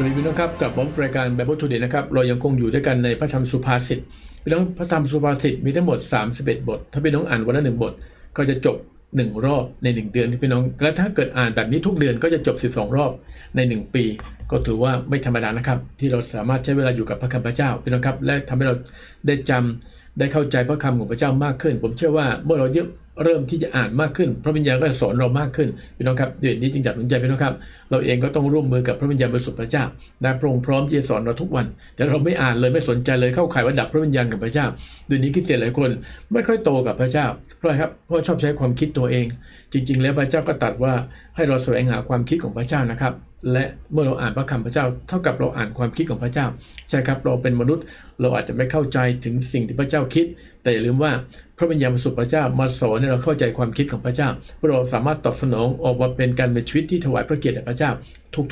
สวัสดีพี่น้องครับกลับมาพบรายการ Bible Today นะครับเรายังคงอยู่ด้วยกันในพระธรรมสุภาษิตพี่น้องพระธรรมสุภาษิตมีทั้งหมด 31 บท ถ้าพี่น้องอ่านวันละหนึ่งบท ก็จะจบ 1 รอบใน 1 เดือนพี่น้องและถ้าเกิดอ่านแบบนี้ทุกเดือนก็จะจบ 12 รอบใน 1 ปี ก็ถือว่าไม่ธรรมดานะครับ ที่เราสามารถใช้เวลาอยู่กับพระคำพระเจ้าพี่น้องครับและทำให้เราได้จำได้เข้าใจพระคำของพระเจ้ามากขึ้น ผมเชื่อว่าเมื่อเราเยอะ เริ่มที่จะอ่านมากขึ้น พระวิญญาณก็จะสอนเรามากขึ้นพี่น้องครับเดี๋ยวนี้จึงจัดหนุนใจพี่น้องครับ เราเองก็ต้องร่วมมือกับพระวิญญาณบริสุทธิ์พระเจ้าได้พระองค์พร้อมที่จะสอนเราทุกวัน แต่เราไม่อ่านเลยไม่สนใจเลยเข้าข่ายว่าดับพระวิญญาณกับพระเจ้าเดี๋ยวนี้คิดเสียหลายคนไม่ค่อยโตกับพระเจ้าเพราะครับเพราะชอบใช้ความคิดตัวเอง จริง ๆ แล้วพระเจ้าก็ตรัสว่าให้เราแสวงหาความคิดของพระเจ้านะครับและเมื่อเราอ่านพระคำพระเจ้า เท่ากับเราอ่านความคิดของพระเจ้า ใช่ครับเราเป็นมนุษย์ เราอาจจะไม่เข้าใจถึงสิ่งที่พระเจ้าคิด แต่อย่าลืมว่าพระวิญญาณบริสุทธิ์พระเจ้ามาสอนให้เราเข้าใจความคิดของพระเจ้าเพื่อเราสามารถตอบสนองออกมาเป็นการเป็นชีวิตที่ถวายพระเกียรติแด่พระเจ้า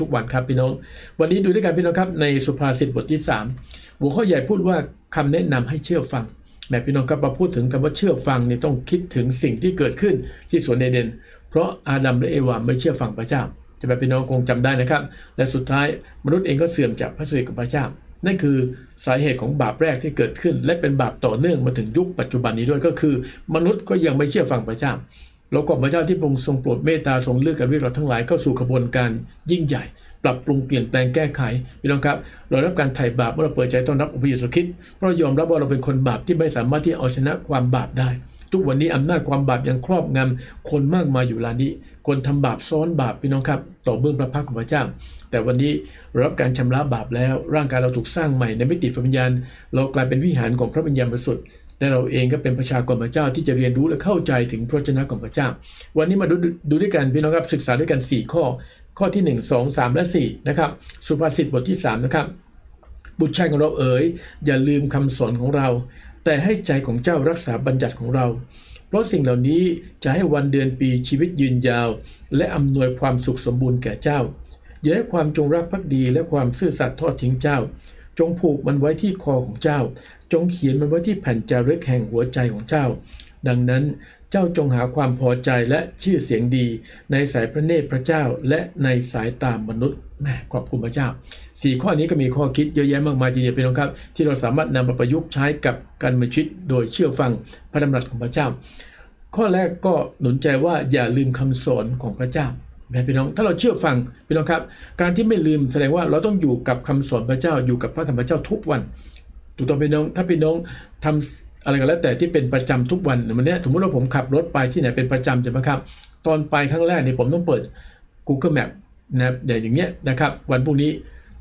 ทุกๆวันครับพี่น้อง วันนี้ดูด้วยกันพี่น้องครับในสุภาษิตบทที่ 3 หัวข้อใหญ่พูดว่าคำแนะนำให้เชื่อฟังแม่พี่น้องครับมาพูดถึงคำว่าเชื่อฟังนี่ต้องคิดถึงสิ่งที่เกิดขึ้นที่สวนเอเดน เพราะอาดัมและเอวาไม่เชื่อฟังพระเจ้าจะแบบพี่น้องคงจำได้นะครับ และสุดท้ายมนุษย์เองก็เสื่อมจากพระสิริของพระเจ้า นั่นคือสาเหตุของบาปแรกที่เกิดขึ้น และเป็นบาปต่อเนื่องมาถึงยุคปัจจุบันนี้ด้วยก็คือ มนุษย์ก็ยังไม่เชื่อฟังพระเจ้าเราขอบพระเจ้าที่พระองค์ทรงโปรดเมตตาทรงเลือกกันเรียกเราทั้งหลายเข้าสู่ขบวนการยิ่งใหญ่ ปรับปรุงเปลี่ยนแปลงแก้ไขพี่น้องครับเรารับการไถ่บาปเมื่อเราเปิดใจต้อนรับองค์พระเยซูคริสต์เพราะยอมรับว่าเราเป็นคนบาปที่ไม่สามารถที่เอาชนะความบาปได้ ทุกวันนี้อำนาจความบาปยังครอบงำคนมากมายอยู่ลานี้ คนทำบาปซ้อนบาปพี่น้องครับ ต่อเบื้องพระพักของพระเจ้า แต่วันนี้เรารับการชำระบาปแล้ว ร่างกายเราถูกสร้างใหม่ในมิติวิญญาณ เรากลายเป็นวิหารของพระวิญญาณบริสุทธิ์และเราเองก็เป็นประชากรพระเจ้าที่จะเรียนรู้และเข้าใจถึงพระชนะของพระเจ้า วันนี้มาดูดูด้วยกันพี่น้องครับศึกษาด้วยกัน 4 ข้อ ข้อที่ 1 2 3 และ4นะครับสุภาษิตบทที่ 3 นะครับบุตรชายของเราเอ๋ยอย่าลืมคำสอนของเรา แต่ให้ใจของเจ้ารักษาบัญญัติของเรา เพราะสิ่งเหล่านี้จะให้วันเดือนปีชีวิตยืนยาว และอำนวยความสุขสมบูรณ์แก่เจ้า อย่าให้ความจงรักภักดีและความซื่อสัตย์ทอดทิ้งเจ้า จงผูกมันไว้ที่คอของเจ้า จงเขียนมันไว้ที่แผ่นจารึกแห่งหัวใจของเจ้า ดังนั้นเจ้าจงหาความพอใจและชื่อเสียงดี ในสายพระเนตรพระเจ้าและในสายตามนุษย์ แม่ขอบคุณพระเจ้าสี่ข้อนี้ก็มีข้อคิดเยอะแยะมากมายทีเดียวเป็นองครับ ที่เราสามารถนำมาประยุกต์ใช้กับการมีชีวิตโดยเชื่อฟังพระดำรัสของพระเจ้า ข้อแรกก็หนุนใจว่าอย่าลืมคำสอนของพระเจ้าแม่พี่น้องถ้าเราเชื่อฟังพี่น้องครับ การที่ไม่ลืมแสดงว่าเราต้องอยู่กับคำสอนพระเจ้าอยู่กับพระคำพระเจ้าทุกวันถูกต้องพี่น้องถ้าพี่น้องทำอะไรก็แล้วแต่ที่เป็นประจำทุกวันเหมือนนี้สมมติว่าผมขับรถไปที่ไหนเป็นประจำใช่ไหมครับ ตอนไปครั้งแรกเนี่ยผมต้องเปิด Google Map นะอย่างเงี้ยนะครับวันพรุ่งนี้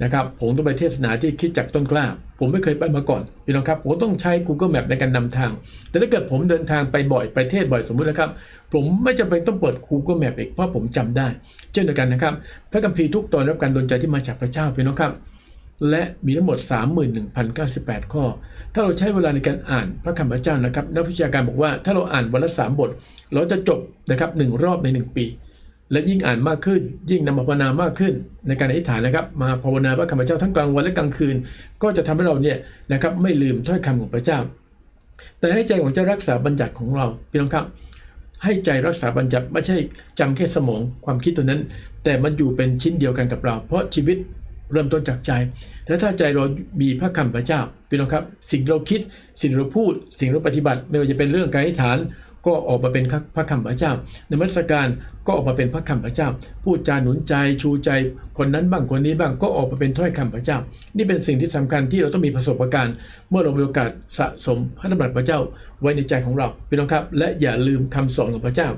นะครับผมต้องไปเทศนาที่คิดจากต้นกล้า ผมไม่เคยไปมาก่อนพี่น้องครับผมต้องใช้ Google Map ในการนำทาง แต่ถ้าเกิดผมเดินทางไปบ่อยไปเทศบ่อยสมมุตินะครับ ผมไม่จำเป็นต้องเปิด Google Map อีกเพราะผมจำได้ เช่นเดียวกันนะครับ พระคัมภีร์ทุกตอนรับการดลใจที่มาจากพระเจ้าพี่น้องครับ และมีทั้งหมด 31,098 ข้อ ถ้าเราใช้เวลาในการอ่านพระคำพระเจ้านะครับนักวิชาการบอกว่าถ้าเราอ่านวันละ3บท เราจะจบนะครับหนึ่งรอบใน 1 ปี และยิ่งอ่านมากขึ้น ยิ่งนำมาภาวนามากขึ้น ในการอธิษฐานนะครับ มาภาวนาพระคำพระเจ้าทั้งกลางวันและกลางคืน ก็จะทำให้เราเนี่ยนะครับไม่ลืมถ้อยคำของพระเจ้า แต่ให้ใจของเจ้ารักษาบัญญัติของเราพี่น้องครับให้ใจรักษาบัญญัติไม่ใช่จำแค่สมองความคิดตัวนั้น แต่มันอยู่เป็นชิ้นเดียวกันกับเรา เพราะชีวิตเริ่มต้นจากใจ และถ้าใจเรามีพระคำพระเจ้าพี่น้องครับ สิ่งเราคิด สิ่งเราพูด สิ่งเราปฏิบัติ ไม่ว่าจะเป็นเรื่องการอธิษฐาน ก็ออกมาเป็นพระคำพระเจ้านมัสการก็ออกมาเป็นพระคำพระเจ้า พูดจาหนุนใจชูใจ คนนั้นบ้างคนนี้บ้างก็ออกมาเป็นถ้อยคำพระเจ้า นี่เป็นสิ่งที่สำคัญที่เราต้องมีประสบการณ์ เมื่อเรามีโอกาสสะสมพระดำรัสพระเจ้าไว้ในใจของเราพี่น้องครับ และอย่าลืมคำสอนของพระเจ้า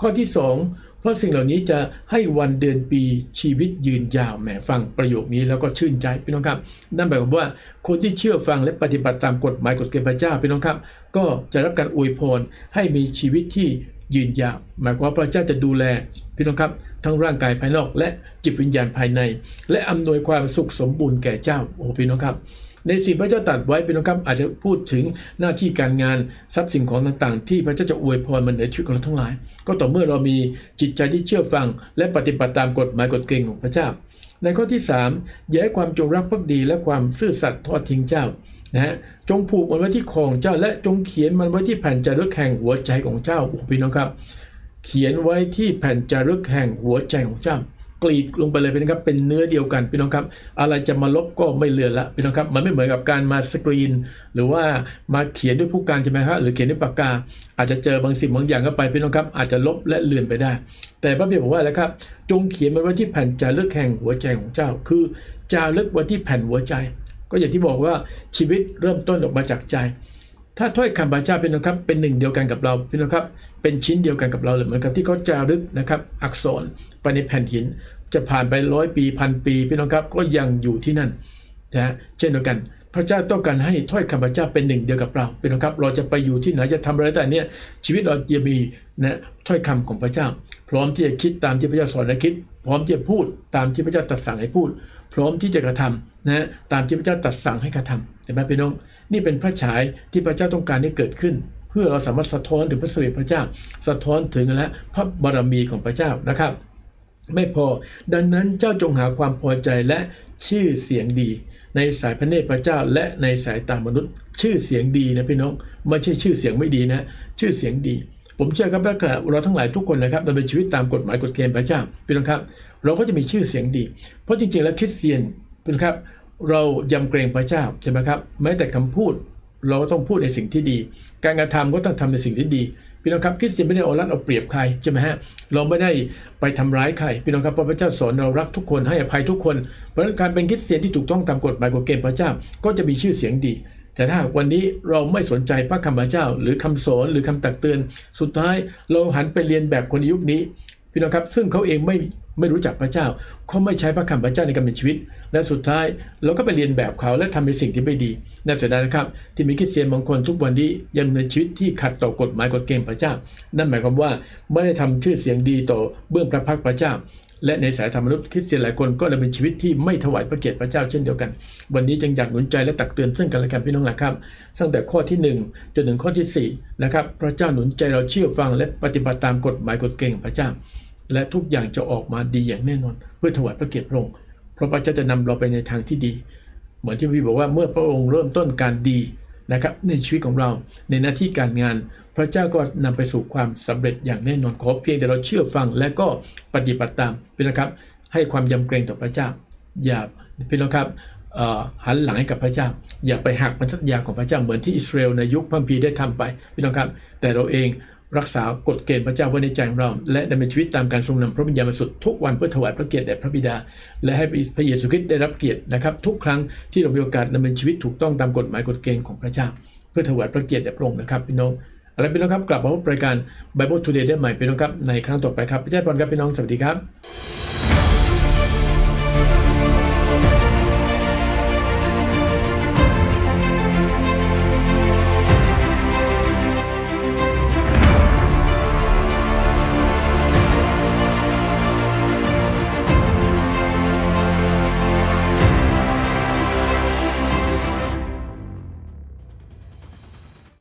ข้อที่สอง เพราะสิ่งเหล่านี้จะให้วันเดือนปีชีวิตยืนยาวแหมฟังประโยคนี้แล้วก็ชื่นใจพี่น้องครับ นั่นหมายความว่าคนที่เชื่อฟังและปฏิบัติตามกฎหมายกฎเกณฑ์พระเจ้าพี่น้องครับ ก็จะรับการอวยพรให้มีชีวิตที่ยืนยาวหมายความว่าพระเจ้าจะดูแลพี่น้องครับทั้งร่างกายภายนอกและจิตวิญญาณภายใน และอำนวยความสุขสมบูรณ์แก่เจ้าโอ้พี่น้องครับ ในสิ่งพระเจ้าตรัสไว้เป็นครับอาจจะพูดถึงหน้าที่การงานทรัพย์สินของต่างๆ ที่พระเจ้าจะอวยพรมันในชีวิตของเราทั้งหลาย ก็ต่อเมื่อเรามีจิตใจที่เชื่อฟัง และปฏิบัติตามกฎหมายกฎเกณฑ์ของพระเจ้า ในข้อที่3อย่าให้ความจงรักภักดีและความซื่อสัตย์ทอดทิ้งเจ้านะฮะจงผูกมันไว้ที่คอของเจ้า และจงเขียนมันไว้ที่แผ่นจารึกแห่งหัวใจของเจ้าโอ้พี่น้องครับ เขียนไว้ที่แผ่นจารึกแห่งหัวใจของเจ้า กรีดลงไปเลยพี่น้องครับเป็นเนื้อเดียวกันพี่น้องครับ อะไรจะมาลบก็ไม่เลือนละพี่น้องครับมันไม่เหมือนกับการมาสกรีน หรือว่ามาเขียนด้วยผู้การใช่ไหมครับหรือเขียนด้วยปากกา อาจจะเจอบางสิ่งบางอย่างเข้าไปพี่น้องครับอาจจะลบและเลือนไปได้ แต่พระเบียบอกว่าแล้วครับ จงเขียนมันไว้ที่แผ่นจารึกแห่งหัวใจของเจ้า คือจารึกไว้ที่แผ่นหัวใจ ก็อย่างที่บอกว่าชีวิตเริ่มต้นออกมาจากใจ ถ้าถ้อยคำพระเจ้าเป็นนะครับเป็นหนึ่งเดียวกันกับเราพี่น้องครับเป็นชิ้นเดียวกันกับเราเลยเหมือนกับที่เขาจารึกนะครับอักษรไปในแผ่นหิน จะผ่านไปร้อยปีพันปีพี่น้องครับก็ยังอยู่ที่นั่นนะเช่นเดียวกัน พระเจ้าต้องการให้ถ้อยคำพระเจ้าเป็นหนึ่งเดียวกับเราพี่น้องครับ เราจะไปอยู่ที่ไหนจะทำอะไรแต่เนี่ยชีวิตเราจะมีนะถ้อยคำของพระเจ้า พร้อมที่จะคิดตามที่พระเจ้าสอนให้คิด พร้อมที่จะพูดตามที่พระเจ้าตรัสสั่งให้พูด พร้อมที่จะกระทำ นะตามที่พระเจ้าตรัสสั่งให้กระทำเห็นไหมพี่น้องนี่เป็นพระฉายที่พระเจ้าต้องการให้เกิดขึ้น เพื่อเราสามารถสะท้อนถึงพระสิริพระเจ้า สะท้อนถึงและพระบารมีของพระเจ้านะครับ ไม่พอดังนั้นเจ้าจงหาความพอใจและชื่อเสียงดี ในสายพระเนตรพระเจ้า และในสายตามนุษย์ ชื่อเสียงดีนะพี่น้องไม่ใช่ชื่อเสียงไม่ดีนะ ชื่อเสียงดีผมเชื่อครับว่าเราทั้งหลายทุกคนนะครับดำเนินชีวิตตามกฎหมายกฎเกณฑ์พระเจ้าพี่น้องครับ เราก็จะมีชื่อเสียงดี เพราะจริงๆแล้วคริสเตียน น้องครับ เรายำเกรงพระเจ้าใช่ไหมครับแม้แต่คำพูดเราก็ต้องพูดในสิ่งที่ดี การกระทำก็ต้องทำในสิ่งที่ดีพี่น้องครับคริสเตียนไม่ได้เอารัดเอาเปรียบใครใช่ไหมฮะเราไม่ได้ไปทำร้ายใครพี่น้องครับพระเจ้าสอนเรารักทุกคนให้อภัยทุกคน เพราะฉะนั้นการเป็นคริสเตียนที่ถูกต้องตามกฎหมายกฎเกณฑ์พระเจ้าก็จะมีชื่อเสียงดี แต่ถ้าวันนี้เราไม่สนใจพระคำพระเจ้า หรือคำสอนหรือคำตักเตือน สุดท้ายเราหันไปเรียนแบบคนยุคนี้ พี่น้องครับซึ่งเขาเองไม่ไม่รู้จักพระเจ้าเขาไม่ใช้พระคำพระเจ้าในการเป็นชีวิต และสุดท้ายเราก็ไปเรียนแบบเขาและทำในสิ่งที่ไม่ดีน่าเสียดายนะครับ ที่มีคริสเตียนบางคนทุกวันนี้ยังดำเนินชีวิตที่ขัดต่อกฎหมายกฎเกณฑ์พระเจ้า นั่นหมายความว่าไม่ได้ทำชื่อเสียงดีต่อเบื้องพระพักตร์พระเจ้า และในสายธรรมนุษย์คริสเตียนหลายคนก็ดำเนินชีวิตที่ไม่ถวายพระเกียรติพระเจ้าเช่นเดียวกัน วันนี้จึงอยากหนุนใจและตักเตือนซึ่งกันและกันพี่น้องนะครับ ตั้งแต่ข้อที่ 1 จนถึงข้อที่ 4 นะครับ พระเจ้าหนุนใจเราเชื่อฟังและปฏิบัติตามกฎหมายกฎเกณฑ์ของพระเจ้า และทุกอย่างจะออกมาดีอย่างแน่นอน เพื่อถวายพระเกียรติพระองค์เพราะพระเจ้าจะนำเราไปในทางที่ดี เหมือนที่พี่บอกว่าเมื่อพระองค์เริ่มต้นการดี นะครับในชีวิตของเราในหน้าที่การงาน พระเจ้าก็นำไปสู่ความสำเร็จอย่างแน่นอนขอเพียงแต่เราเชื่อฟังและก็ปฏิบัติตามพี่นะครับให้ความยำเกรงต่อพระเจ้า อย่าพี่น้องครับหันหลังให้กับพระเจ้า อย่าไปหักพันธสัญญาของพระเจ้าเหมือนที่อิสราเอลในยุคพัมพีได้ทำไปพี่น้องครับ แต่เราเอง รักษากฎเกณฑ์พระเจ้าไว้ในใจของเรา และดำเนินชีวิตตามการทรงนำพระวิญญาณบริสุทธิ์ทุกวันเพื่อถวายพระเกียรติแด่พระบิดา และให้พระเยซูคริสต์ได้รับเกียรตินะครับ ทุกครั้งที่เรามีโอกาสดำเนินชีวิตถูกต้องตามกฎหมายกฎเกณฑ์ของพระเจ้า เพื่อถวายพระเกียรติแด่พระองค์นะครับพี่น้องอะไรพี่น้องครับกลับมาพบรายการ Bible Today ได้ใหม่พี่น้องครับในครั้งต่อไปครับพระเจ้าพรครับพี่น้องสวัสดีครับ